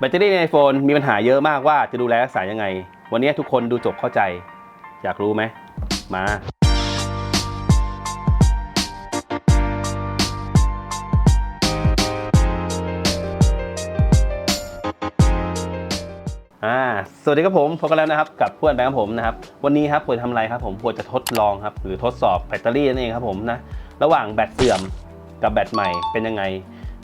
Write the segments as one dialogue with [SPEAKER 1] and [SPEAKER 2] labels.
[SPEAKER 1] แบตเตอรี่ใน iPhone มีปัญหาเยอะมากว่าจะดูแลรักษายังไง วันนี้ทุกคนดูจบเข้าใจ อยากรู้ไหม มา อ่า สวัสดีครับผมพบกันแล้วนะครับ กับเพื่อนแบงค์ผมนะครับ วันนี้ครับผมจะทำอะไรครับผมผมจะทดลองครับ หรือทดสอบแบตเตอรี่นั่นเองครับผมนะ ระหว่างแบตเสื่อมกับแบตใหม่เป็นยังไง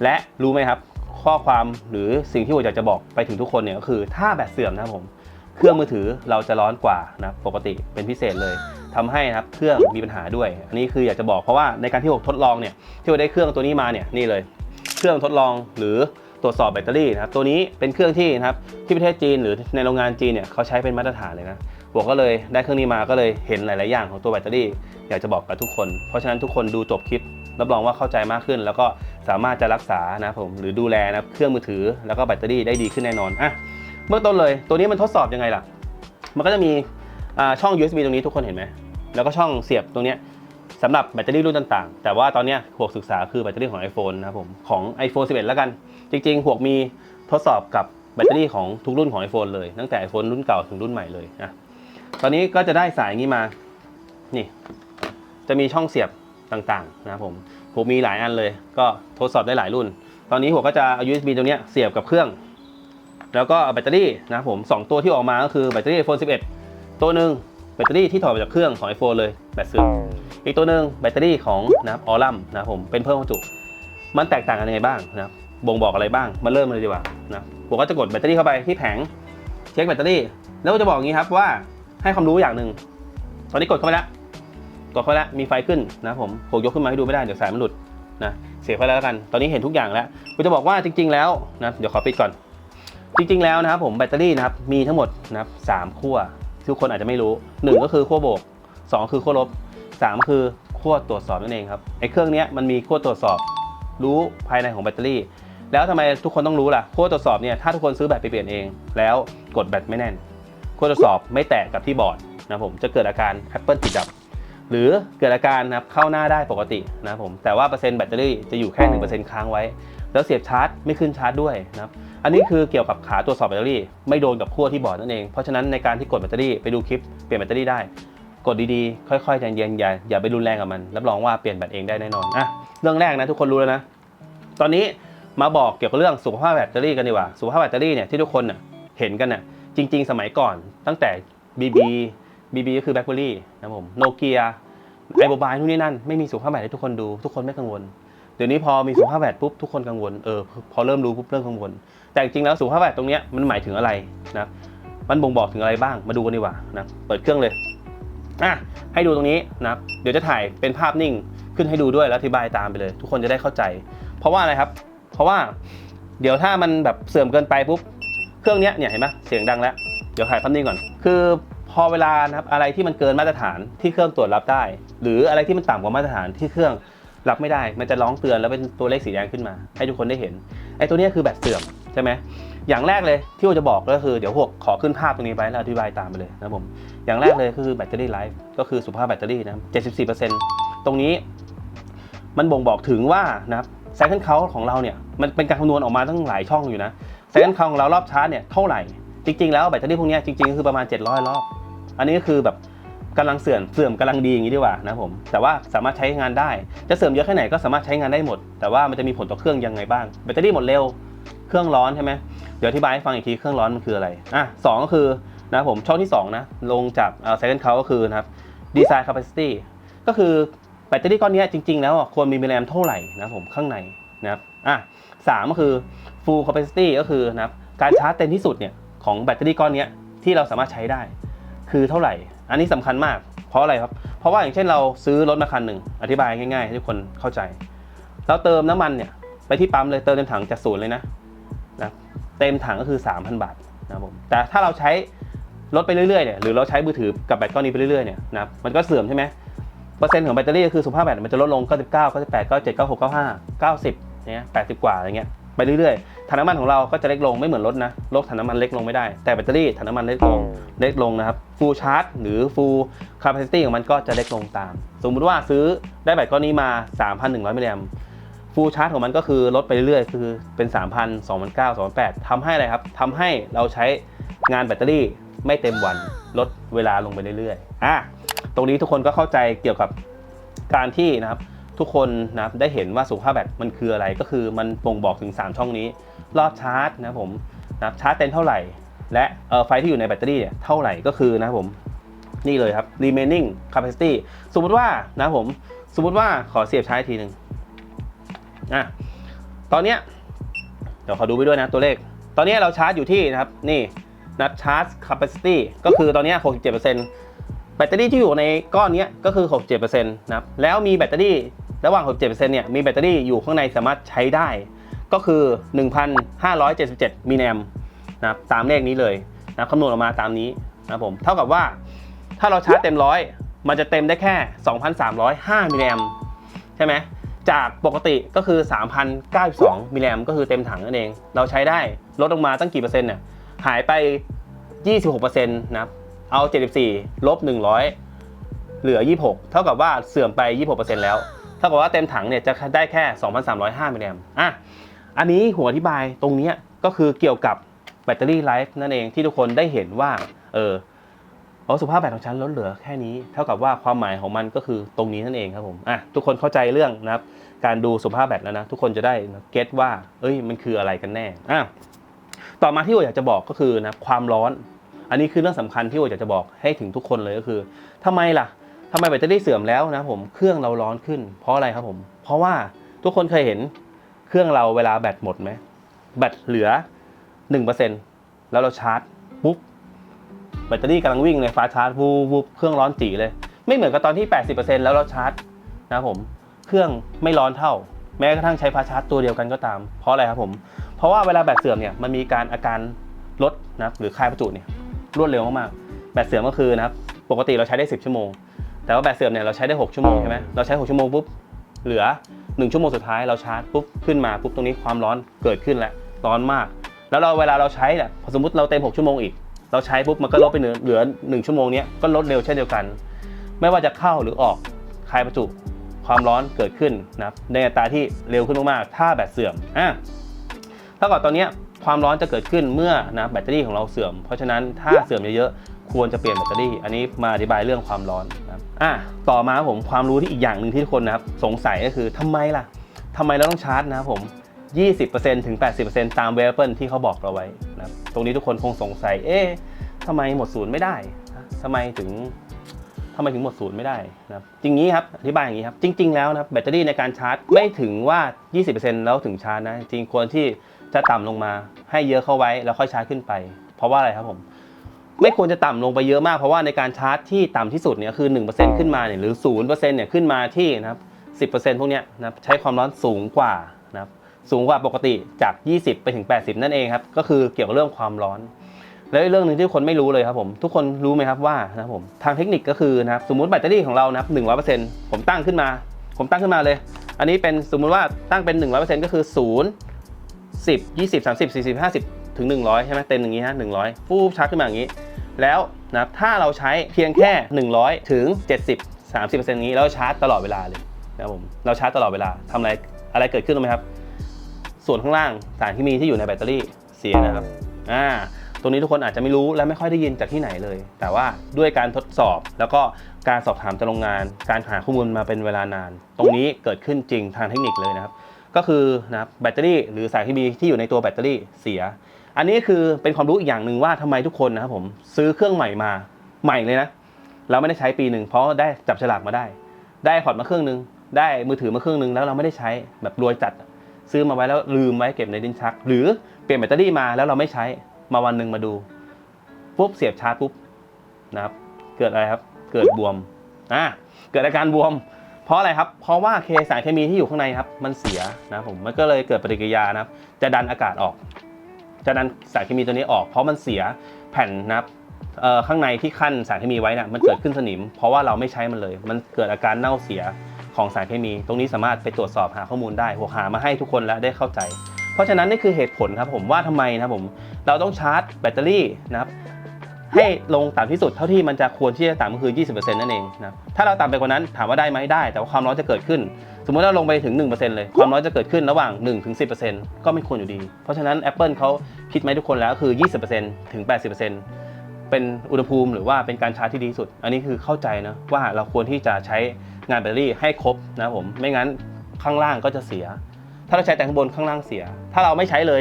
[SPEAKER 1] และรู้ไหมครับ ข้อความหรือสิ่งที่ผมอยากจะบอกไปถึงทุกคนเนี่ยก็คือถ้าแบตเสื่อมนะครับผมเครื่องมือถือเราจะร้อนกว่านะปกติเป็นพิเศษเลยทำให้นะครับเครื่องมีปัญหาด้วย อันนี้คืออยากจะบอกเพราะว่าในการที่ผมทดลองเนี่ยที่ผมได้เครื่องตัวนี้มาเนี่ยนี่เลย เครื่องทดลองหรือตรวจสอบแบตเตอรี่นะครับตัวนี้เป็นเครื่องที่นะครับที่ประเทศจีนหรือในโรงงานจีนเนี่ยเขาใช้เป็นมาตรฐานเลยนะ ผมก็เลยได้เครื่องนี้มาก็เลยเห็นหลาย ๆ อย่างของตัวแบตเตอรี่ อยากจะบอกกับทุกคน เพราะฉะนั้นทุกคนดูจบคลิปรับรองว่าเข้าใจมากขึ้น แล้วก็สามารถจะรักษานะผมหรือดูแลนะเครื่องมือถือแล้วก็แบตเตอรี่ได้ดีขึ้นแน่นอนอะเบื้องต้นเลยตัวนี้มันทดสอบยังไงล่ะ มันก็จะมีช่อง USB ตรงนี้ทุกคนเห็นไหมแล้วก็ช่องเสียบตรงนี้สำหรับแบตเตอรี่รุ่นต่างๆ แต่ว่าตอนนี้หวกศึกษาคือแบตเตอรี่ของ iPhone นะครับผมของ iPhone 11 แล้วกัน จริงๆหวกมีทดสอบกับแบตเตอรี่ของทุกรุ่นของ iPhone เลย ตั้งแต่ iPhone รุ่นเก่าถึงรุ่นใหม่เลยนะ ตอนนี้ก็จะได้สายนี้มา นี่ จะมีช่องเสียบต่างๆนะครับผมผมมีหลายอันเลย ก็ทดสอบได้หลายรุ่น ตอนนี้ผมก็จะเอา USB ตรงเนี้เสียบกับเครื่อง แล้วก็แบตเตอรี่นะครับผมสองตัวที่ออกมาก็คือแบตเตอรี่ iPhone 11 ตัวหนึ่งแบตเตอรี่ที่ถอดมาจากเครื่องของ iPhone เลยแบตเสื่อมอีกตัวหนึ่งแบตเตอรี่ของนะครับออลัมนะครับผมเป็นเพิ่มความจุ มันแตกต่างกันยังไงบ้างนะครับบ่งบอกอะไรบ้างมาเริ่มเลยดีกว่านะผมก็จะกดแบตเตอรี่เข้าไปที่แผงเช็คแบตเตอรี่ แล้วก็จะบอกงนี้ครับว่า ให้ความรู้อย่างหนึ่งตอนนี้กดเข้าไปแล้วกดเข้าไปแล้วมีไฟขึ้นนะผมผมยกขึ้นมาให้ดูไม่ได้เดี๋ยวสายมันหลุดนะเสียไฟแล้วกัน ตอนนี้เห็นทุกอย่างแล้วผมจะบอกว่าจริง ๆ แล้วนะเดี๋ยวขอปิดก่อน จริง ๆ แล้วนะครับผมแบตเตอรี่นะครับมีทั้งหมดนะครับสามขั้วทุกคนอาจจะไม่รู้หนึ่งก็คือขั้วบวกสองคือขั้วลบสามคือขั้วตรวจสอบนั่นเองครับไอ้เครื่องนี้มันมีขั้วตรวจสอบรู้ภายในของแบตเตอรี่ แล้วทำไมทุกคนต้องรู้ล่ะขั้วตรวจสอบเนี่ยถ้าทุกคนซื้อแบตไปเปลี่ยนเอง แล้วกดแบตไม่แน่น ขั้วตรวจสอบไม่แตะกับที่บอร์ดนะผมจะเกิดอาการ Apple ติดดับ หรือเกิดอาการนะครับเข้าหน้าได้ปกตินะผมแต่ว่าเปอร์เซ็นต์แบตเตอรี่จะอยู่แค่หนึ่งเปอร์เซ็นต์ค้างไว้ แล้วเสียบชาร์จไม่ขึ้นชาร์จด้วยนะครับอันนี้คือเกี่ยวกับขาตรวสอบแบตเตอรี่ไม่โดนกับขั้วที่บอร์ดนั่นเองเพราะฉะนั้นในการที่กดแบตเตอรี่ไปดูคลิปเปลี่ยนแบตเตอรี่ได้กดดีๆ ค่อยๆใจเย็นๆอย่าอย่าไปรุนแรงกับมัน รับรองว่าเปลี่ยนแบตเองได้แน่นอนอะเรื่องแรกนะทุกคนรู้แล้วนะ ตอนนี้มาบอกเกี่ยวกับเรื่องสุขภาพแบตเตอรี่กันดีกว่า สุขภาพแบตเตอรี่เนี่ยที่ทุกคนเห็นกันน่ะ จริง ๆ สมัยก่อนตั้งแต่ BB BB ก็คือแบล็คเบอรี่นะผมโนเกียไอโมบายนู่นนี่นั่นไม่มีสุขภาพแบตให้ทุกคนดู ทุกคนไม่กังวลเดี๋ยวนี้พอมีสุขภาพแบตปุ๊บทุกคนกังวลเออพอเริ่มรู้ปุ๊บเริ่มกังวล แต่จริงๆแล้วสุขภาพแบตตรงเนี้ยมันหมายถึงอะไรนะมันบ่งบอกถึงอะไรบ้างมาดูกันดีกว่านะเปิดเครื่องเลยอะให้ดูตรงนี้นะเดี๋ยวจะถ่ายเป็นภาพนิ่งขึ้นให้ดูด้วยแล้วอธิบายตามไปเลย ทุกคนจะได้เข้าใจ เพราะว่าอะไรครับ เพราะว่าเดี๋ยวถ้ามันแบบเสื่อมเกินไปปุ๊บ เครื่องนี้เนี่ยเห็นไหมเสียงดังแล้ว เดี๋ยวถ่ายภาพนิ่งก่อน คือพอเวลานะครับอะไรที่มันเกินมาตรฐานที่เครื่องตรวจรับได้ หรืออะไรที่มันต่ำกว่ามาตรฐานที่เครื่องรับไม่ได้ มันจะร้องเตือนแล้วเป็นตัวเลขสีแดงขึ้นมา ให้ทุกคนได้เห็นไอ้ตัวนี้คือแบตเสื่อมใช่ไหมอย่างแรกเลยที่ผมจะบอกก็คือเดี๋ยวพวกขอขึ้นภาพตรงนี้ไปแล้วอธิบายตามไปเลยนะครับผมอย่างแรกเลยคือแบตเตอรี่ไลฟ์ก็คือสุภาพแบตเตอรี่นะครับ74%ตรงนี้มันบ่งบอกถึงว่านะครับไซเคิลเขาของเราเนี่ยมันเป็นการคำนวณออกมาตั้งหลายช่องอยู่นะ ไซเคิลเขาของเรารอบชาร์จเนี่ยเท่าไหร่ จริง ๆ แล้วแบตเตอรี่พวกนี้จริงๆก็คือประมาณ 700 รอบ อันนี้ก็คือแบบกำลังเสื่อมเสื่อมกำลังดีอย่างนี้ดีกว่านะผมแต่ว่าสามารถใช้งานได้ จะเสื่อมเยอะแค่ไหนก็สามารถใช้งานได้หมด แต่ว่ามันจะมีผลต่อเครื่องยังไงบ้างแบตเตอรี่หมดเร็วเครื่องร้อนใช่ไหมเดี๋ยวอธิบายให้ฟังอีกทีเครื่องร้อนมันคืออะไรอะสองก็คือนะผมช่องที่สองนะลงจากเอ่อ second count ก็คือนะครับ design capacity ก็คือแบตเตอรี่ก้อนนี้จริง ๆ แล้วควรมีมิลลิแอมเท่าไหร่นะผมข้างในนะครับอะสามก็คือ full capacity ก็คือนะครับการชาร์จเต็มที่สุดเนี่ยของแบตเตอรี่ก้อนนี้ที่เราสามารถใช้ได้ คือเท่าไหร่ อันนี้สำคัญมาก เพราะอะไรครับ เพราะว่าอย่างเช่นเราซื้อรถมาคันหนึ่งอธิบายง่ายๆ ให้ทุกคนเข้าใจ เราเติมน้ำมันเนี่ยไปที่ปั๊มเลยเติมเต็มถังจากศูนย์เลยนะนะเต็มถังก็คือ 3,000 บาทนะครับผมแต่ถ้าเราใช้รถไปเรื่อยๆเนี่ยหรือเราใช้มือถือกับแบตก้อนนี้ไปเรื่อยๆเนี่ยนะมันก็เสื่อมใช่ไหมเปอร์เซ็นต์ของแบตเตอรี่ก็คือสุภาพแบตมันจะลดลง 99 98 97 96 95 90เนี่ย80 กว่าอะไรเงี้ย ไปเรื่อยๆถังน้ำมันของเราก็จะเล็กลงไม่เหมือนรถนะรถถังน้ำมันเล็กลงไม่ได้ แต่แบตเตอรี่ถังน้ำมันเล็กลงเล็กลงนะครับ full charge หรือ full capacity ของมันก็จะเล็กลงตาม สมมุติว่าซื้อได้แบตก้อนนี้มา 3,100มิลลิแอมฟูลชาร์จของมันก็คือลดไปเรื่อยๆ คือเป็น 3,000 2,900 2,800ทำให้อะไรครับทำให้เราใช้งานแบตเตอรี่ไม่เต็มวันลดเวลาลงไปเรื่อยๆอะตรงนี้ทุกคนก็เข้าใจเกี่ยวกับการที่นะครับ ทุกคนนะได้เห็นว่าสุขภาพแบตมันคืออะไรก็คือมันบ่งบอกถึง 3 ช่องนี้ รอบชาร์จนะผมนะชาร์จเต็มเท่าไหร่ และไฟที่อยู่ในแบตเตอรี่เนี่ยเท่าไหร่ก็คือนะผมนี่เลยครับ remaining capacity สมมติว่านะผมสมมติว่าขอเสียบชาร์จทีหนึ่งอะตอนเนี้ยเดี๋ยวขอดูไปด้วยนะตัวเลข ตอนนี้เราชาร์จอยู่ที่นะครับนี่นับชาร์จ capacity ก็คือตอนนี้ย67%แบตเตอรี่ที่อยู่ในก้อนนี้ก็คือ 67%นะครับแล้วมีแบตเตอรี่ ระหว่าง 67%เนี่ยมีแบตเตอรี่อยู่ข้างในสามารถใช้ได้ ก็คือ 1,577มิลลิแอมป์นะครับตามเลขนี้เลยนะคำนวณออกมาตามนี้นะครับผมเท่ากับว่าถ้าเราชาร์จเต็มร้อยมันจะเต็มได้แค่ 2,305มิลลิแอมป์ใช่ไหมจากปกติก็คือ 3,092มิลลิแอมป์ก็คือเต็มถังนั่นเอง เราใช้ได้ลดลงมาตั้งกี่เปอร์เซ็นต์เนี่ยหายไป 26%นะครับเอา 74 ลบ 100 เหลือ 26 เท่ากับว่าเสื่อมไป 26%แล้ว เท่ากับว่าเต็มถังเนี่ยจะได้แค่ 2,305มิลลิแอมป์อะอันนี้หัวอธิบายตรงนี้ก็คือเกี่ยวกับแบตเตอรี่ไลฟ์นั่นเองที่ทุกคนได้เห็นว่าเอออ๋อสุภาพแบตของฉันลดเหลือแค่นี้ เท่ากับว่าความหมายของมันก็คือตรงนี้นั่นเองครับผมอะทุกคนเข้าใจเรื่องนะครับ การดูสุภาพแบตแล้วนะ ทุกคนจะได้เก็ตว่า เอ้ยมันคืออะไรกันแน่อะต่อมาที่โออยากจะบอกก็คือนะความร้อน อันนี้คือเรื่องสำคัญที่โออยากจะบอกให้ถึงทุกคนเลยก็คือทำไมล่ะ ทำไมแบตเตอรี่เสื่อมแล้วนะผมเครื่องเราร้อนขึ้น เพราะอะไรครับผม เพราะว่าทุกคนเคยเห็นเครื่องเราเวลาแบตหมดไหมแบตเหลือ 1%แล้วเราชาร์จปุ๊บแบตเตอรี่กำลังวิ่งเลยฟ้าชาร์จวูบวูบเครื่องร้อนจีเลย ไม่เหมือนกับตอนที่ 80%แล้วเราชาร์จนะครับผมเครื่องไม่ร้อนเท่า แม้กระทั่งใช้ฟ้าชาร์จตัวเดียวกันก็ตาม เพราะอะไรครับผม เพราะว่าเวลาแบตเสื่อมเนี่ยมันมีการอาการลดนะหรือคลายประจุเนี่ยรวดเร็วมากๆแบตเสื่อมก็คือนะครับปกติเราใช้ได้ 10 ชั่วโมง แต่ว่าแบตเสื่อมเนี่ยเราใช้ได้ 6 ชั่วโมงใช่ไหมเราใช้ 6 ชั่วโมงปุ๊บเหลือ 1 ชั่วโมงสุดท้ายเราชาร์จปุ๊บขึ้นมาปุ๊บตรงนี้ความร้อนเกิดขึ้นแล้วร้อนมาก แล้วเราเวลาเราใช้เนี่ยพอสมมติเราเต็ม 6 ชั่วโมงอีก เราใช้ปุ๊บมันก็ลดไปเหลือเหลือหนึ่งชั่วโมงเนี้ยก็ลดเร็วเช่นเดียวกัน ไม่ว่าจะเข้าหรือออกคลายประจุความร้อนเกิดขึ้นนะครับในอัตราที่เร็วขึ้นมากๆถ้าแบตเสื่อมอะเท่ากับตอนเนี้ยความร้อนจะเกิดขึ้นเมื่อนะแบตเตอรี่ของเราเสื่อม เพราะฉะนั้นถ้าเสื่อมเยอะๆควรจะเปลี่ยนแบตเตอรี่ อันนี้มาอธิบายเรื่องความร้อนนะครับ อะต่อมาผมความรู้ที่อีกอย่างหนึ่งที่ทุกคนนะครับสงสัยก็คือทำไมล่ะทำไมเราต้องชาร์จนะครับผม 20%ถึง 80%ตามเวเปิลที่เขาบอกเราไว้นะครับตรงนี้ทุกคนคงสงสัย เอ๊ะทำไมหมดศูนย์ไม่ได้ทำไมถึงทำไมถึงหมดศูนย์ไม่ได้นะครับจริงนี้ครับอธิบายอย่างนี้ครับ จริง ๆ แล้วนะครับแบตเตอรี่ในการชาร์จไม่ถึงว่า 20%แล้วถึงชาร์จนะ จริงควรที่จะต่ำลงมาให้เยอะเข้าไว้แล้วค่อยชาร์จขึ้นไป เพราะว่าอะไรครับผม ไม่ควรจะต่ำลงไปเยอะมากเพราะว่าในการชาร์จที่ต่ำที่สุดเนี่ยคือ 1%ขึ้นมาเนี่ยหรือ 0%เนี่ยขึ้นมาที่นะครับ10%พวกเนี้ยนะครับใช้ความร้อนสูงกว่านะครับสูงกว่าปกติจาก 20 ไปถึง 80 นั่นเองครับก็คือเกี่ยวกับเรื่องความร้อน แล้วอีกเรื่องหนึ่งที่คนไม่รู้เลยครับผมทุกคนรู้ไหมครับว่านะครับผมทางเทคนิคก็คือนะครับสมมติแบตเตอรี่ของเรานะครับ100%ผมตั้งขึ้นมา ผมตั้งขึ้นมาเลย อันนี้เป็นสมมุติว่าตั้งเป็น100%ก็คือ0 10 20 30 40 50ถึง100ใช่ไหมเต็มอย่างนี้ฮะ100ฟูบชาร์จขึ้นมาอย่างนี้ แล้วนะครับถ้าเราใช้เพียงแค่ 100 ถึง 70 30%นี้แล้วชาร์จตลอดเวลาเลยนะครับผมเราชาร์จตลอดเวลาทำอะไรอะไรเกิดขึ้นรู้ไหมครับ ส่วนข้างล่างสารเคมีที่อยู่ในแบตเตอรี่เสียนะครับอ่าตรงนี้ทุกคนอาจจะไม่รู้และไม่ค่อยได้ยินจากที่ไหนเลย แต่ว่าด้วยการทดสอบแล้วก็การสอบถามจากโรงงาน การหาข้อมูลมาเป็นเวลานาน ตรงนี้เกิดขึ้นจริงทางเทคนิคเลยนะครับ ก็คือนะครับแบตเตอรี่หรือสารเคมีที่อยู่ในตัวแบตเตอรี่เสีย อันนี้คือเป็นความรู้อีกอย่างหนึ่งว่าทำไมทุกคนนะครับผมซื้อเครื่องใหม่มาใหม่เลยนะเราไม่ได้ใช้ปีหนึ่งเพราะได้จับฉลากมาได้ ได้พอร์ตมาเครื่องหนึง ได้มือถือมาเครื่องหนึงแล้วเราไม่ได้ใช้แบบรวยจัด ซื้อมาไว้แล้วลืมไว้เก็บในลิ้นชัก หรือเปลี่ยนแบตเตอรี่มาแล้วเราไม่ใช้มาวันหนึ่งมาดูปุ๊บเสียบชาร์จปุ๊บนะครับ เกิดอะไรครับ เกิดบวมอ่าเกิดอาการบวม เพราะอะไรครับ เพราะว่าเคสารเคมีที่อยู่ข้างในครับ มันเสียนะผมมันก็เลยเกิดปฏิกิริยานะครับ จะดันอากาศออก จะดันสารเคมีตัวนี้ออก เพราะมันเสียแผ่นนะครับข้างในที่ขั้นสารเคมีไว้น่ะมันเกิดขึ้นสนิม เพราะว่าเราไม่ใช้มันเลย มันเกิดอาการเน่าเสียของสารเคมี ตรงนี้สามารถไปตรวจสอบหาข้อมูลได้หัวหามาให้ทุกคนแล้วได้เข้าใจ เพราะฉะนั้นนี่คือเหตุผลครับผมว่าทำไมนะครับผมเราต้องชาร์จแบตเตอรี่นะครับ ให้ลงต่ำที่สุดเท่าที่มันจะควรที่จะต่ำก็คือ 20%นั่นเองนะถ้าเราต่ำไปกว่านั้นถามว่าได้ไหมได้ แต่ว่าความร้อนจะเกิดขึ้น สมมติเราลงไปถึง 1%เลย ความร้อนจะเกิดขึ้นระหว่าง1ถึง10%ก็ไม่ควรอยู่ดี เพราะฉะนั้น Apple เขาคิดไหมทุกคนแล้วคือ 20%ถึง 80%เป็นอุณหภูมิหรือว่าเป็นการชาร์จที่ดีที่สุด อันนี้คือเข้าใจนะว่าเราควรที่จะใช้งานแบตเตอรี่ให้ครบนะผมไม่งั้นข้างล่างก็จะเสีย ถ้าเราใช้แต่ข้างบนข้างล่างเสีย ถ้าเราไม่ใช้เลย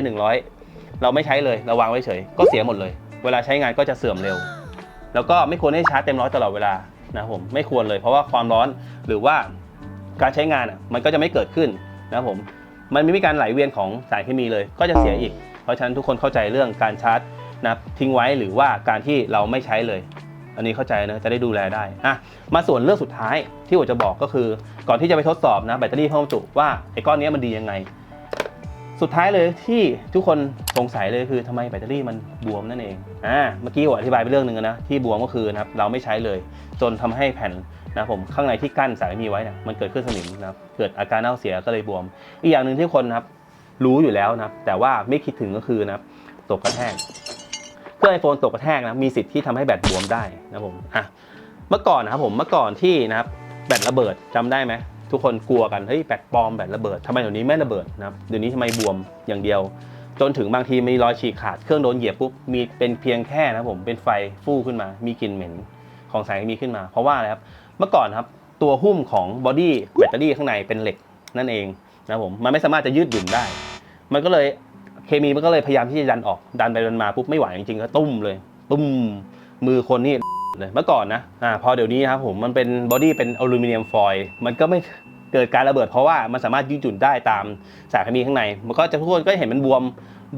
[SPEAKER 1] 100 เราไม่ใช้เลยเราวางไว้เฉยก็เสียหมดเลย เวลาใช้งานก็จะเสื่อมเร็ว แล้วก็ไม่ควรให้ชาร์จเต็มร้อยตลอดเวลานะผมไม่ควรเลยเพราะว่าความร้อนหรือว่าการใช้งานมันก็จะไม่เกิดขึ้นนะผมมันไม่มีการไหลเวียนของสารเคมีเลย ก็จะเสียอีก เพราะฉะนั้นทุกคนเข้าใจเรื่องการชาร์จนะทิ้งไว้หรือว่าการที่เราไม่ใช้เลย อันนี้เข้าใจนะจะได้ดูแลได้อะมาส่วนเรื่องสุดท้ายที่ผมจะบอกก็คือ ก่อนที่จะไปทดสอบนะแบตเตอรี่เพิ่มจุว่าไอ้ก้อนนี้มันดียังไง สุดท้ายเลยที่ทุกคนสงสัยเลยคือทำไมแบตเตอรี่มันบวมนั่นเอง อ่าเมื่อกี้ผมอธิบายไปเรื่องหนึ่งนะที่บวมก็คือนะครับเราไม่ใช้เลย จนทำให้แผ่นนะผมข้างในที่กั้นสารเคมีไว้นี่ยมันเกิดขึ้นสนิมนะครับเกิดอาการเน่าเสียก็เลยบวม อีกอย่างหนึ่งที่คนนะครับรู้อยู่แล้วนะครับแต่ว่าไม่คิดถึงก็คือนะครับตกกระแทกเครื่องไอโฟนตกกระแทกนะมีสิทธิ์ที่ทำให้แบตบวมได้นะผมอะเมื่อก่อนนะครับผมเมื่อก่อนที่นะครับแบตระเบิดจำได้ไหมทุกคนกลัวกันเฮ้ยแบตปลอมแบตระเบิดทำไมเดี๋ยวนี้ไม่ระเบิดนะครับเดี๋ยวนี้ทำไมบวมอย่างเดียว จนถึงบางทีมีรอยฉีกขาดเครื่องโดนเหยียบปุ๊บมีเป็นเพียงแค่นะผมเป็นไฟฟู่ขึ้นมา มีกลิ่นเหม็นของสารเคมีขึ้นมา เพราะว่าอะไรครับเมื่อก่อนครับตัวหุ้มของบอดี้แบตเตอรี่ข้างในเป็นเหล็กนั่นเองนะผมมันไม่สามารถจะยืดหยุ่นได้ มันก็เลยเคมีมันก็เลยพยายามที่จะดันออกดันไปดันมาปุ๊บไม่ไหวจริงๆก็ตุ้มเลย ตุ้มมือคนนี่เลยเมื่อก่อนนะอ่าพอเดี๋ยวนี้ครับผมมันเป็นบอดี้เป็นอลูมิเนียมฟอยล์มันก็ไม่ เกิดการระเบิดเพราะว่ามันสามารถยืดหยุ่นได้ตามสารเคมีข้างใน มันก็จะทุกคนก็เห็นมันบวม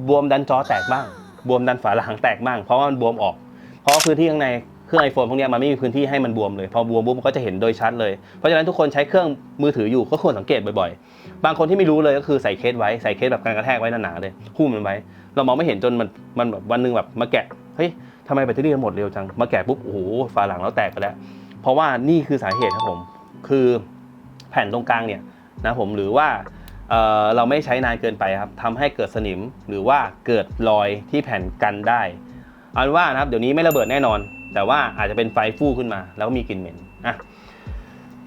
[SPEAKER 1] บวมดันจอแตกบ้าง บวมดันฝาหลังแตกบ้างเพราะว่ามันบวมออก เพราะพื้นที่ข้างในเครื่องไอโฟนพวกนี้มันไม่มีพื้นที่ให้มันบวมเลย พอบวมปุ๊บมันก็จะเห็นโดยชัดเลย เพราะฉะนั้นทุกคนใช้เครื่องมือถืออยู่ก็ควรสังเกตบ่อยๆ บางคนที่ไม่รู้เลยก็คือใส่เคสไว้ใส่เคสแบบการกระแทกไว้หนาๆเลยหุ้มมันไว้ เรามองไม่เห็นจนมันมันแบบวันนึงแบบมาแกะเฮ้ยทำไมแบตเตอรี่มันหมดเร็วจังมาแกะปุ๊บโอ้โหฝาหลังแล้วแตกไปแล้ว เพราะว่านี่คือสาเหตุครับผม คือ แผ่นตรงกลางเนี่ยนะผมหรือว่าเเราไม่ใช้นานเกินไปครับทำให้เกิดสนิมหรือว่าเกิดรอยที่แผ่นกันได้เอาเป็นว่านะครับเดี๋ยวนี้ไม่ระเบิดแน่นอน แต่ว่าอาจจะเป็นไฟฟู่ขึ้นมา แล้วมีกลิ่นเหม็นอะ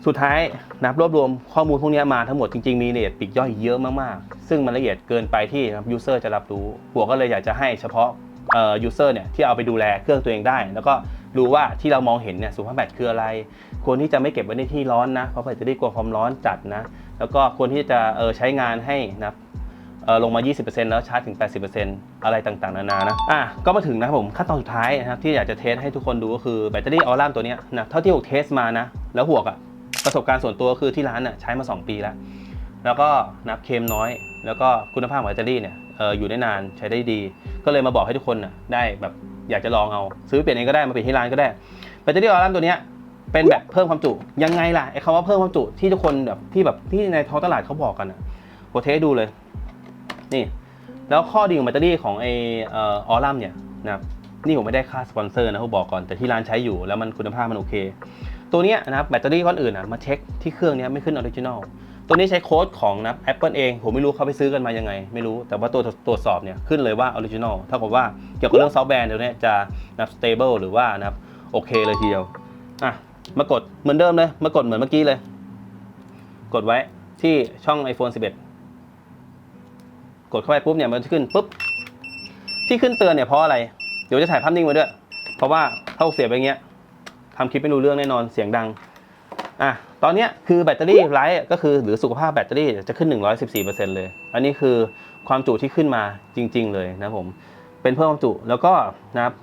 [SPEAKER 1] สุดท้ายนะครับรวบรวมข้อมูลพวกนี้มาทั้งหมดจริงๆมีละเอียดปีกย่อยเยอะมากๆ ซึ่งมันละเอียดเกินไปที่ครับยูเซอร์จะรับรู้หัวก็เลยอยากจะให้เฉพาะ เอ่อยูเซอร์เนี่ยที่เอาไปดูแลเครื่องตัวเองได้ แล้วก็รู้ว่าที่เรามองเห็นเนี่ยสุขภาพแบตคืออะไร ควรที่จะไม่เก็บไว้ในที่ร้อนนะเพราะแบตเตอรี่กลัวความร้อนจัดนะแล้วก็ควรที่จะเออใช้งานให้นับเออลงมา 20%แล้วชาร์จถึง 80%อะไรต่างๆ นานานะ อะ ก็มาถึงนะครับผม ขั้นตอนสุดท้ายนะครับที่อยากจะเทสให้ทุกคนดูก็คือแบตเตอรี่ออร่ามตัวเนี้ยนะ เท่าที่ผมเทสมานะ แล้วหัวกอะประสบการณ์ส่วนตัวก็คือที่ร้านน่ะใช้มา 2 ปีแล้ว แล้วก็นับเค็มน้อย แล้วก็คุณภาพของแบตเตอรี่เนี่ย อยู่ได้นานใช้ได้ดี ก็เลยมาบอกให้ทุกคนน่ะได้แบบอยากจะลองเอา ซื้อเปลี่ยนเองก็ได้มาเปลี่ยนที่ร้านก็ได้แบตเตอรี่ออร่ามตัวนี้เป็นแบบเพิ่มความจุยังไงล่ะไอ้คำว่าเพิ่มความจุที่ทุกคนแบบที่แบบที่ในท้องตลาดเขาบอกกันอะโปรเทสดูเลย นี่ แล้วข้อดีของแบตเตอรี่ของไอออร่ามเนี่ยนะครับนี่ผมไม่ได้ค่าสปอนเซอร์นะผมบอกก่อนแต่ที่ร้านใช้อยู่แล้วมันคุณภาพมันโอเค ตัวนี้นะครับแบตเตอรี่ก้อนอื่นอะมาเช็คที่เครื่องนี้ไม่ขึ้นออริจินอล ตัวนี้ใช้โค้ดของนะ Apple เอง ผมไม่รู้เขาไปซื้อกันมายังไง ไม่รู้แต่ว่าตัวตรวจสอบเนี่ยขึ้นเลยว่าออริจินอลเท่ากับว่าเกี่ยวกับเรื่องซอฟต์แวร์เดี๋ยวนี้จะนะ stable หรือว่านับโอเคเลยทีเดียวอะมากดเหมือนเดิมเลย มากดเหมือนเมื่อกี้เลย กดไว้ที่ช่อง iPhone 11 กดเข้าไปปุ๊บเนี่ยมันจะขึ้นปุ๊บที่ขึ้นเตือนเนี่ยเพราะอะไร เดี๋ยวจะถ่ายภาพนิ่งไว้ด้วย เพราะว่าถ้าเสียบไปอย่างเงี้ยทำคลิปไม่รู้เรื่องแน่นอนเสียงดัง อะตอนนี้คือแบตเตอรี่ไลท์ก็คือหรือสุขภาพแบตเตอรี่จะขึ้น 114%เลย อันนี้คือความจุที่ขึ้นมาจริง ๆ เลยนะผมเป็นเพิ่มความจุแล้วก็นะครับ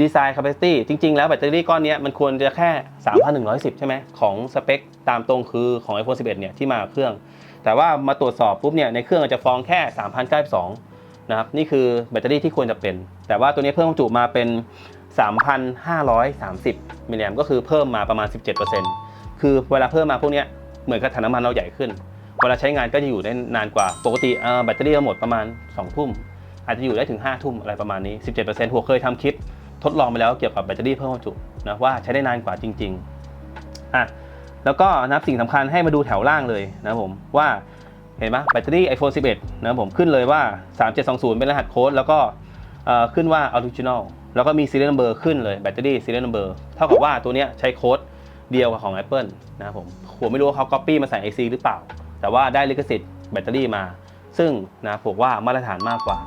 [SPEAKER 1] ดีไซน์ capacity จริง ๆ แล้วแบตเตอรี่ก้อนนี้มันควรจะแค่ 3,110 ใช่ไหมของสเปคตามตรงคือของ iPhone 11 เนี่ยที่มาเครื่อง แต่ว่ามาตรวจสอบปุ๊บเนี่ยในเครื่องอาจจะฟ้องแค่ 3,092 นะครับ นี่คือแบตเตอรี่ที่ควรจะเป็น แต่ว่าตัวนี้เพิ่มความจุมาเป็น 3,530 มิลลิแอมก็คือเพิ่มมาประมาณ 17% คือเวลาเพิ่มมาพวกนี้เหมือนกับถังน้ำมันเราใหญ่ขึ้น เวลาใช้งานก็จะอยู่ได้นานกว่าปกติแบตเตอรี่เราหมดประมาณ2ทุ่มอาจจะอยู่ได้ถึง 5 ทุ่มอะไรประมาณนี้ 17%หัวเคยทำคลิปทดลองไปแล้วเกี่ยวกับแบตเตอรี่เพิ่มความจุนะว่าใช้ได้นานกว่าจริงๆอะแล้วก็นับสิ่งสำคัญให้มาดูแถวล่างเลยนะผมว่าเห็นไหมแบตเตอรี่ iPhone 11 นะผมขึ้นเลยว่า 3720 เป็นรหัสโค้ดแล้วก็ขึ้นว่า original แล้วก็มี serial number ขึ้นเลยแบตเตอรี่ serial number เท่ากับว่าตัวเนี้ยใช้โค้ด เดียวกับของ Apple นะครับผมผมไม่รู้ว่าเขา copy มาใส่ IC หรือเปล่า แต่ว่าได้ลิขสิทธิ์แบตเตอรี่มา ซึ่งนะผมว่ามาตรฐานมากกว่า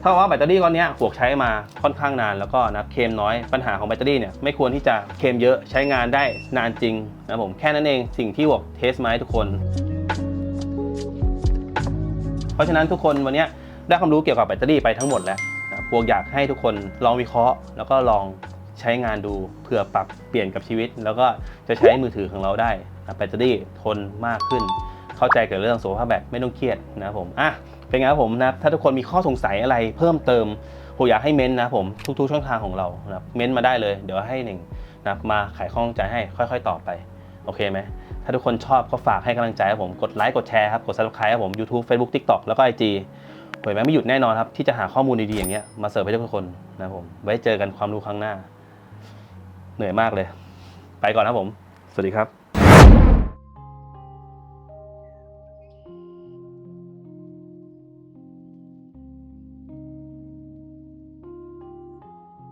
[SPEAKER 1] เท่ากับว่าแบตเตอรี่ก้อนนี้ยพวกใช้มาค่อนข้างนานแล้วก็นะเคมน้อยปัญหาของแบตเตอรี่เนี่ยไม่ควรที่จะเคมเยอะใช้งานได้นานจริงนะผมแค่นั้นเองสิ่งที่พวกเทสมาให้ทุกคน เพราะฉะนั้นทุกคนวันนี้ได้ความรู้เกี่ยวกับแบตเตอรี่ไปทั้งหมดแล้วนะพวกอยากให้ทุกคนลองวิเคราะห์ แล้วก็ลอง ใช้งานดูเผื่อปรับเปลี่ยนกับชีวิต แล้วก็จะใช้มือถือของเราได้แบตเตอรี่ทนมากขึ้น เข้าใจเกี่ยวกับเรื่องสุขภาพแบตไม่ต้องเครียดนะผมอะเป็นไงครับผมนะถ้าทุกคนมีข้อสงสัยอะไรเพิ่มเติมผมอยากให้เม้นนะผมทุกๆช่องทางของเรานะเม้นมาได้เลย เดี๋ยวให้หนึ่งนะมาไขข้อข้องใจให้ค่อย ๆตอบไปโอเคไหมถ้าทุกคนชอบก็ฝากให้กำลังใจครับผมกดไลค์กดแชร์ครับกด subscribe ครับผม YouTube Facebook TikTok แล้วก็ IG ผมไม่หยุดแน่นอนครับ ที่จะหาข้อมูลดีๆอย่างเงี้ยมาเสิร์ฟให้ทุกคนนะผมไว้เจอกันความรู้ครั้งหน้า เหนื่อยมากเลย ไปก่อนครับผม สวัสดีครับ